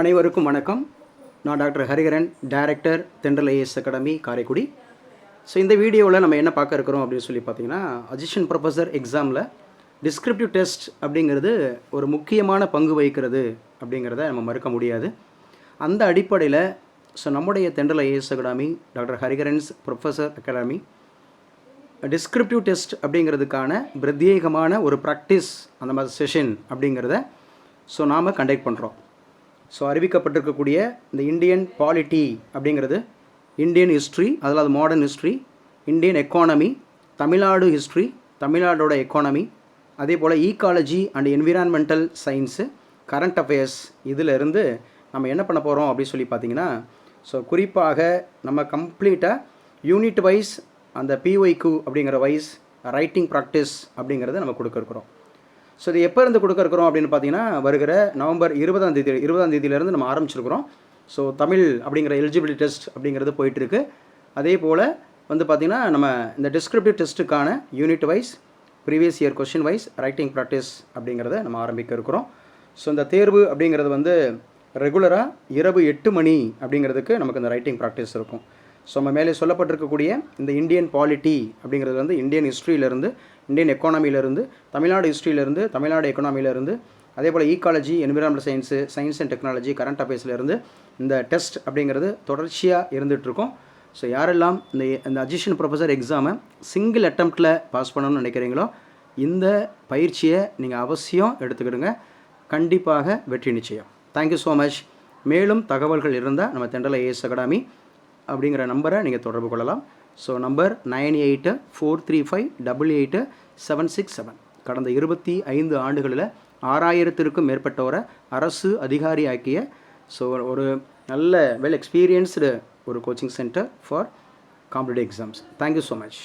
அனைவருக்கும் வணக்கம். நான் doctor Harikaran director Thendral IAS academy Karaikudi. So இந்த வீடியோவில் நம்ம என்ன பார்க்க இருக்கிறோம் அப்படின்னு சொல்லி பார்த்தீங்கன்னா அஜிஷன் ப்ரொஃபஸர் எக்ஸாமில் டிஸ்கிரிப்டிவ் டெஸ்ட் அப்படிங்கிறது ஒரு முக்கியமான பங்கு வகிக்கிறது அப்படிங்கிறத நம்ம மறுக்க முடியாது. அந்த அடிப்படையில் ஸோ நம்முடைய Thendral IAS academy doctor Hariharan's professor academy descriptive test அப்படிங்கிறதுக்கான பிரத்யேகமான ஒரு ப்ராக்டிஸ் அந்த மாதிரி செஷன் அப்படிங்கிறத ஸோ நாம் கண்டக்ட் பண்ணுறோம் ஸோ அறிவிக்கப்பட்டிருக்கக்கூடிய இந்த இந்தியன் பாலிட்டி அப்படிங்கிறது இந்தியன் ஹிஸ்ட்ரி அதில் அது modern history Indian economy Tamil Nadu history தமிழ்நாடோட economy அதே போல் ecology and environmental science current affairs இதிலிருந்து நம்ம என்ன பண்ண போகிறோம் அப்படின்னு சொல்லி பார்த்தீங்கன்னா ஸோ குறிப்பாக நம்ம கம்ப்ளீட்டாக யூனிட் வைஸ் அந்த பிஒய்க்கு அப்படிங்கிற வைஸ் ரைட்டிங் ப்ராக்டிஸ் அப்படிங்கிறத நம்ம கொடுக்க இருக்கிறோம். ஸோ இது எப்போ இருந்து கொடுக்க இருக்கிறோம் அப்படின்னு பார்த்தீங்கன்னா வருகிற நவம்பர் இருபதாம் தேதி இருபதாம் தேதியிலேருந்து நம்ம ஆரம்பிச்சிருக்கிறோம். ஸோ தமிழ் அப்படிங்கிற எலிஜிபிலிட்டி டெஸ்ட் அப்படிங்கிறது போயிட்டுருக்கு. அதே போல் வந்து பார்த்திங்கன்னா நம்ம இந்த descriptive டெஸ்ட்டுக்கான unit wise previous year question wise writing practice அப்படிங்கிறத நம்ம ஆரம்பிக்க இருக்கிறோம். ஸோ இந்த தேர்வு அப்படிங்கிறது வந்து ரெகுலராக இரவு எட்டு மணி அப்படிங்கிறதுக்கு நமக்கு இந்த ரைட்டிங் ப்ராக்டிஸ் இருக்கும். ஸோ நம்ம மேலே சொல்லப்பட்டிருக்கக்கூடிய இந்த இந்தியன் பாலிட்டி அப்படிங்கிறது வந்து இந்தியன் ஹிஸ்ட்ரியிலேருந்து இந்தியன் எக்கானமியிலேருந்து தமிழ்நாடு ஹிஸ்ட்ரியிலேருந்து தமிழ்நாடு எக்கானமியிலேருந்து அதே போல் ecology environment science science and technology current அஃபேர்ஸ்லேருந்து இந்த டெஸ்ட் அப்படிங்கிறது தொடர்ச்சியாக இருந்துகிட்ருக்கும் ஸோ யாரெல்லாம் இந்த இந்த அஜிஷன் ப்ரொஃபஸர் எக்ஸாமை சிங்கிள் அட்டம்ப்டில் பாஸ் பண்ணணும்னு நினைக்கிறீங்களோ இந்த பயிற்சியை நீங்கள் அவசியம் எடுத்துக்கிடுங்க. கண்டிப்பாக வெற்றி நிச்சயம். தேங்க்யூ ஸோ மச் மேலும் தகவல்கள் இருந்தால் நம்ம தெண்டலை ஏஎஸ் அகாடமி அப்படிங்கிற நம்பரை நீங்கள் தொடர்பு கொள்ளலாம். So number nine eight four three five double eight seven six seven. கடந்த இருபத்தி ஐந்து ஆண்டுகளில் ஆறாயிரத்திற்கும் மேற்பட்டவரை அரசு அதிகாரி ஆக்கிய ஸோ ஒரு நல்ல வெல் எக்ஸ்பீரியன்ஸ்டு ஒரு coaching centre for competitive exams thank you so much